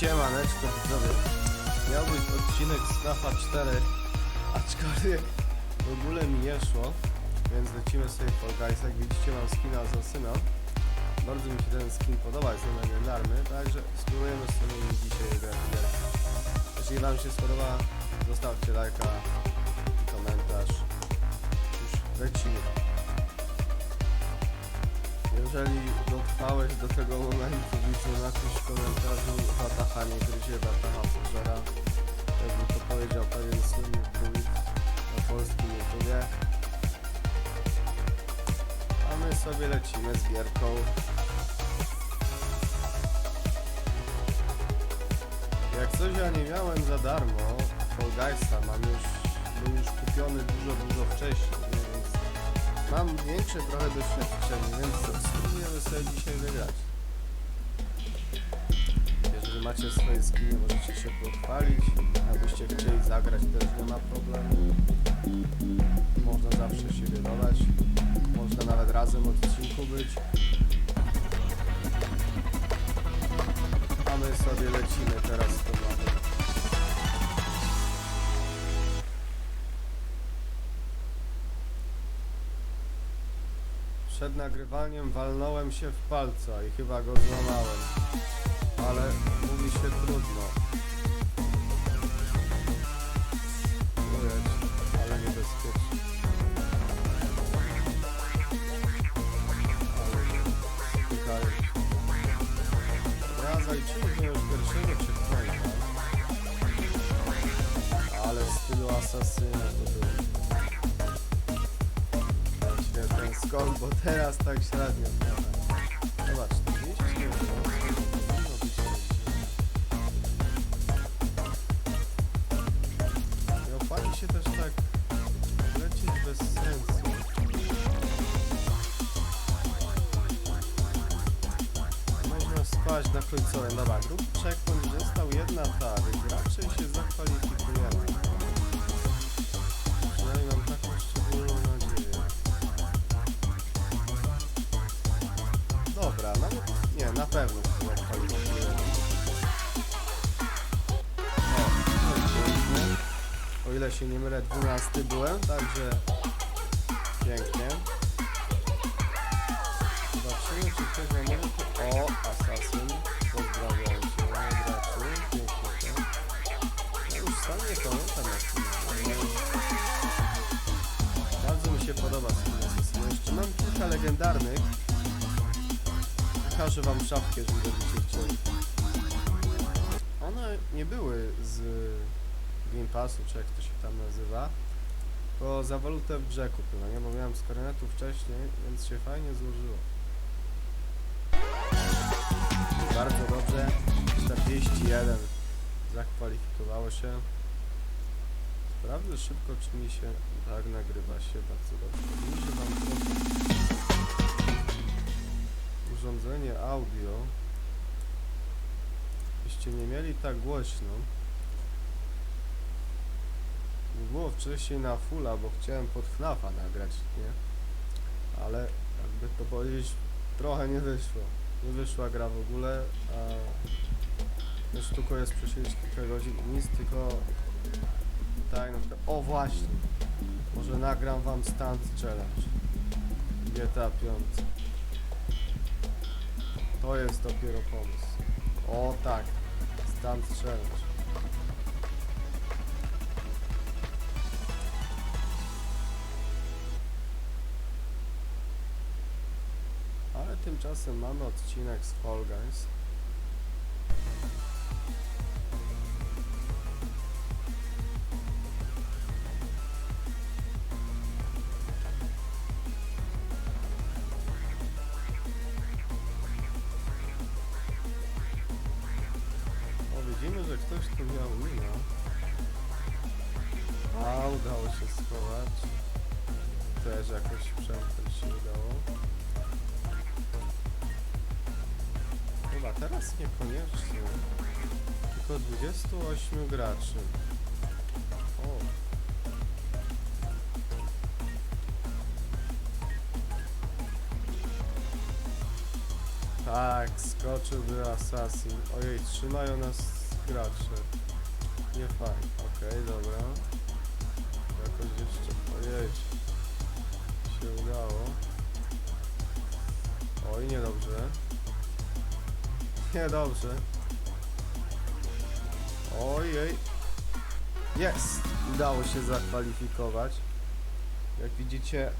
Siemaneczko widzowie. Miał być odcinek z FNAFa 4, aczkolwiek w ogóle mi nie szło, więc lecimy sobie Fall Guys. Jak widzicie mam skina Asasyna. Bardzo mi się ten skin podoba, jest on legendarny, także spróbujemy sobie dzisiaj grać. Jeśli wam się spodoba, zostawcie lajka Jeżeli dotrwałeś do tego momentu, widzę napisz w komentarzu Wataha nie gryzie, Wataha pożera. Jakby to powiedział pewien słynny druid na polskim YouTubie. A my sobie lecimy z gierką. Jak coś ja nie miałem za darmo Fall Guysa, mam już, był już kupiony dużo, dużo wcześniej, Mam większe trochę doświadczenie, więc spróbujemy sobie dzisiaj wygrać. Jeżeli macie swoje skiny, możecie się pochwalić. Abyście chcieli zagrać, też nie ma problemu. Można zawsze siebie dodać. Można nawet razem w odcinku być. A my sobie lecimy teraz z Przed nagrywaniem walnąłem się w palca i chyba go złamałem. Ale mówi się trudno. Ujeć, ale niebezpiecznie. Ale pytają. Ja checkpointa. Ale w stylu to było. Skok, bo teraz tak średnio. Zobacz, 200 nie powinno być Nie opłaci się też tak lecieć bez sensu. Można spać na końcowym. Dobra, grup checkpoint został jedna ta, raczej się zakwalifikujemy. Się zakwalifikujemy. O, no. O ile się nie mylę, 12 byłem, także pięknie. Zobaczymy, czy ktoś ma może... O, Assassin. Pozdrawiam cię, graczy. Pięknie to. Ja już sam nie pamiętam jak to. Bardzo mi się podoba Skin Assassin. Jeszcze mam kilka legendarnych. Pokażę wam szafkę, jeżeli będziecie chcieli. One nie były z Game Passu, czy jak to się tam nazywa. Bo za walutę w grze kupiłem, nie? Bo miałem z kornetu wcześniej, więc się fajnie złożyło. Bardzo dobrze. 41 zakwalifikowało się. Sprawdzę szybko, czy mi się tak nagrywa się bardzo dobrze. Muszę wam trochę urządzenie audio. Byście nie mieli tak głośno. Nie było wcześniej na fulla, bo chciałem pod FNAFa nagrać, nie? Ale jakby to powiedzieć, trochę nie wyszło. Nie wyszła gra w ogóle, a już tylko jest przesiedzieć kilka godzin nic, tylko tak na przykład, o właśnie, może nagram wam Stunt Challenge GTA 5 to jest dopiero pomysł o tak, Stunt Challenge Ale tymczasem mamy odcinek z Fall Guys. Widzimy, że ktoś tu miał mina. A, udało się schować. Też jakoś przemknąć się udało. Chyba teraz niekoniecznie. Tylko 28 graczy. O. Tak, skoczyłby Assassin. Ojej, trzymają nas gracze. Nie fajnie. Okej, dobra. Jakoś jeszcze... Ojej. Się udało. Oj, niedobrze. Niedobrze. Ojej. Jest! Udało się zakwalifikować. Jak widzicie,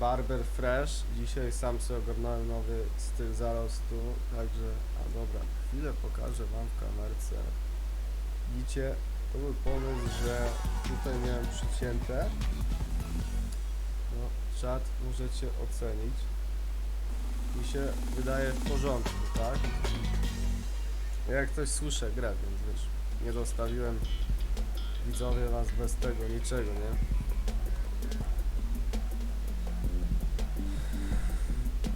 Barber Fresh. Dzisiaj sam sobie ogarnąłem nowy styl zarostu. Także, a dobra, chwilę pokażę Wam w kamerce. Widzicie, to był pomysł, że tutaj miałem przycięte. No, czat możecie ocenić. Mi się wydaje w porządku, tak? Jak ktoś słyszę grę, więc wiesz, nie zostawiłem widzowie was bez tego niczego, nie?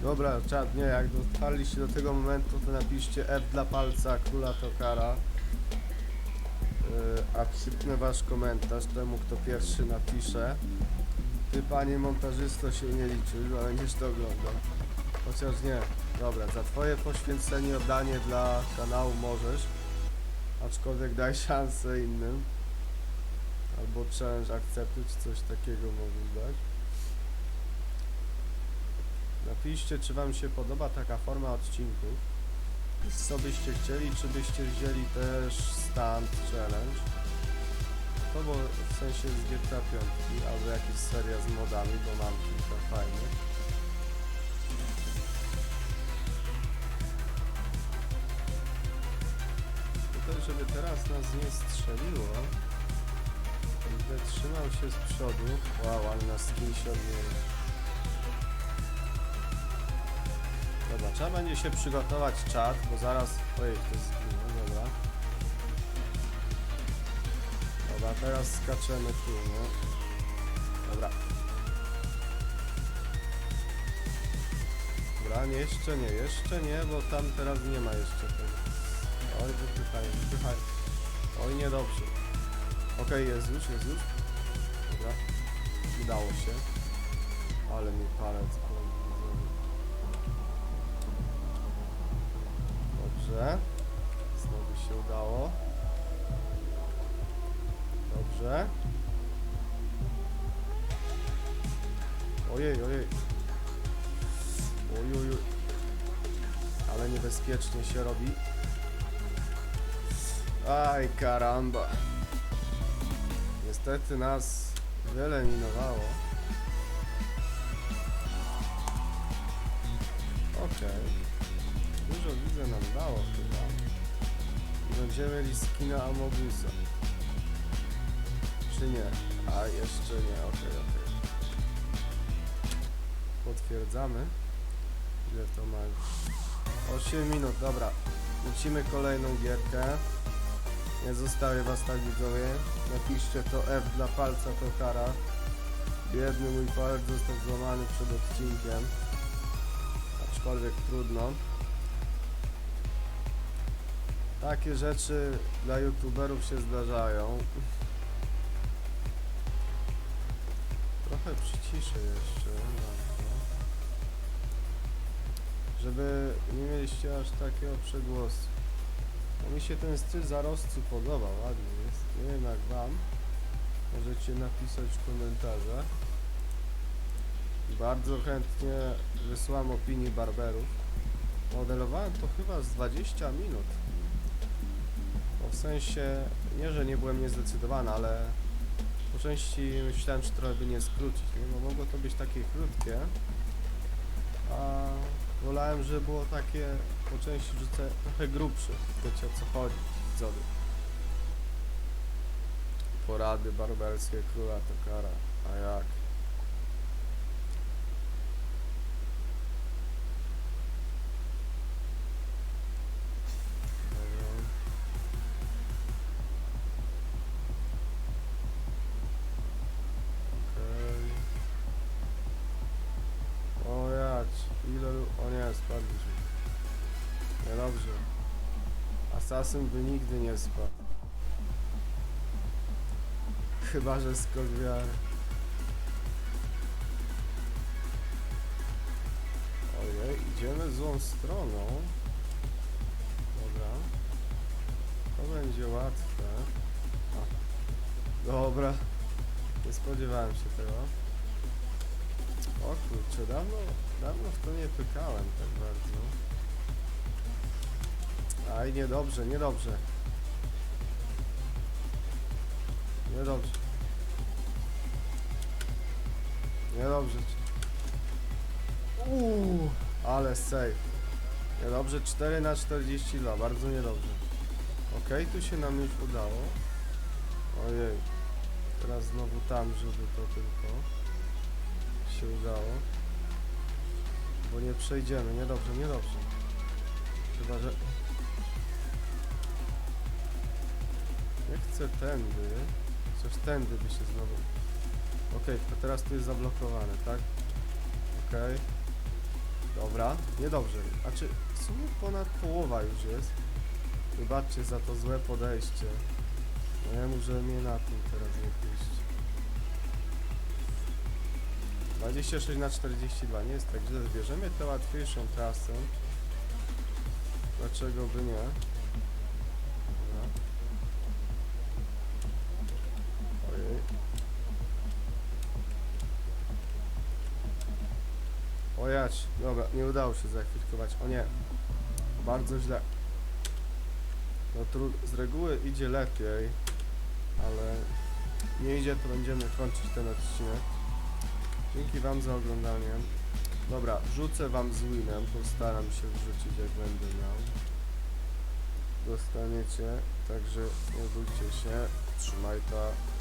Dobra, czad, nie, jak dotarliście do tego momentu, to napiszcie F dla palca, króla to kara. Yy, a wasz komentarz temu, kto pierwszy napisze. Ty, panie montażysto, się nie liczysz, ale będziesz to oglądał. Chociaż nie. Dobra, za twoje poświęcenie oddanie dla kanału możesz. Aczkolwiek daj szansę innym. Albo challenge akceptuj, czy coś takiego możesz dać. Napiszcie, czy wam się podoba taka forma odcinków. Co byście chcieli, czy byście wzięli też stand challenge. To było w sensie z GTA 5 albo jakieś seria z modami, bo mam kilka fajnych. Tutaj, żeby teraz nas nie strzeliło, będę trzymał się z przodu. Wow, ale na skin się odmieni. Trzeba będzie się przygotować czat, bo zaraz... Ojej, to zginął, dobra. Dobra, teraz skaczemy tu, no. Dobra. Dobra, nie, jeszcze nie, jeszcze nie, bo tam teraz nie ma jeszcze tego. Oj, wypychaj, wypychaj. Oj, niedobrze. Okej, jest już, jest już. Dobra. Udało się. Ale mi palec, ale Dobrze. Znowu się udało. Dobrze. Ojej, ojej. Oj, oj, oj. Ale niebezpiecznie się robi. Aj, karamba. Niestety nas wyeliminowało. Okej. Dużo widzę nam dało chyba. Będziemy mieli skina Amogusa. Czy nie? A jeszcze nie, okej, okej. Potwierdzamy. Ile to ma już? 8 minut, dobra. Lecimy kolejną gierkę. Nie zostawię was tak widzowie. Napiszcie to F dla palca to kara. Biedny mój palec został złamany przed odcinkiem. Aczkolwiek trudno. Takie rzeczy dla youtuberów się zdarzają. Trochę przyciszę jeszcze. Żeby nie mieliście aż takiego przegłosu. Bo mi się ten styl zarostu podoba, ładny jest. Nie wiem wam. Możecie napisać w komentarzach. Bardzo chętnie wysłam opinii barberów. Modelowałem to chyba z 20 minut. W sensie, nie że nie byłem niezdecydowany, ale po części myślałem, czy trochę by nie skrócić, bo mogło to być takie krótkie. A wolałem, żeby było takie po części rzucę trochę grubsze. Wiecie o co chodzi, widzowie. Porady barberskie króla to kara. A jak? Sasyn by nigdy nie spadł. Chyba, że z Kolwiary. Ojej, idziemy złą stroną. Dobra. To będzie łatwe. A. Dobra. Nie spodziewałem się tego. O kurczę, dawno, dawno w to nie pykałem tak bardzo. Aj, niedobrze, niedobrze. Niedobrze. Niedobrze. Uuu, ale safe. Niedobrze, 4 na 42, bardzo niedobrze. Okej, tu się nam już udało. Ojej. Teraz znowu tam, żeby to tylko się udało. Bo nie przejdziemy, niedobrze, niedobrze. Chyba, że... Nie chcę tędy. Chociaż tędy by się znowu... Okej, to teraz tu jest zablokowane, tak? Okej. Dobra, niedobrze. A czy w sumie ponad połowa już jest? Wybaczcie za to złe podejście. No ja muszę mnie na tym teraz nie pójść. 26 na 42, nie jest tak źle. Zbierzemy tę łatwiejszą trasę. Dlaczego by nie? Ojać, dobra, nie udało się zakwitkować. O nie, bardzo źle. No tru, z reguły idzie lepiej, ale nie idzie, to będziemy kończyć ten odcinek. Dzięki Wam za oglądanie. Dobra, rzucę Wam z winem, postaram się wrzucić jak będę miał. Dostaniecie, także nie bójcie się, trzymaj ta